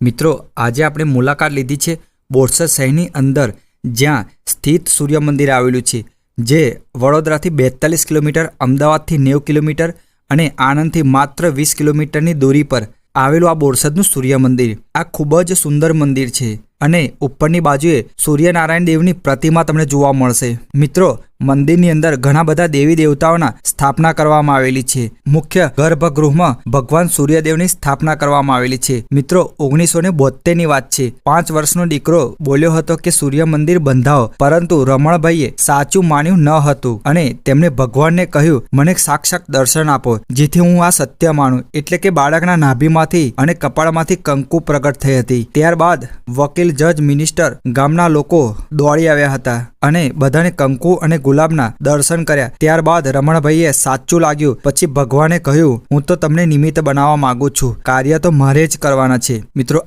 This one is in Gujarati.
મિત્રો, આજે આપણે મુલાકાત લીધી છે બોરસદ શહેરની અંદર, જ્યાં સ્થિત સૂર્ય મંદિર આવેલું છે, જે વડોદરાથી બેતાલીસ કિલોમીટર, અમદાવાદથી નેવું કિલોમીટર અને આણંદથી માત્ર વીસ કિલોમીટરની દૂરી પર આવેલું આ બોરસદનું સૂર્ય મંદિર આ ખૂબ જ સુંદર મંદિર છે. અને ઉપરની બાજુએ સૂર્યનારાયણ દેવની પ્રતિમા તમને જોવા મળશે. મિત્રો, મંદિરની અંદર ઘણા બધા દેવી દેવતાઓના સ્થાપના કરવામાં આવેલી છે. મુખ્ય ગર્ભગૃહમાં ભગવાન સૂર્યદેવની સ્થાપના કરવામાં આવેલી છે. મિત્રો, ઓગણીસો ને બોતેરની વાત છે. પાંચ વર્ષનો દીકરો બોલ્યો હતો કે સૂર્ય મંદિર બંધાવો, પરંતુ રમણભાઈએ સાચું માન્યું ન હતું અને તેમણે ભગવાનને કહ્યું, મને સાક્ષાત દર્શન આપો, જેથી હું આ સત્ય માનું. એટલે કે બાળકના નાભીમાંથી અને કપાળમાંથી કંકુ પ્રગટ થઈ હતી. ત્યારબાદ વકીલ જજ મિનિસ્ટર ગામના લોકો દોડી આવ્યા હતા અને બધાને કંકુ અને ગુલાબના દર્શન કર્યા. ત્યારબાદ રમણભાઈએ સાચું લાગ્યું. પછી ભગવાને કહ્યું, હું તો તમને નિમિત્ત બનાવવા માંગુ છું. કાર્ય તો મારે જ કરવાના છે. મિત્રો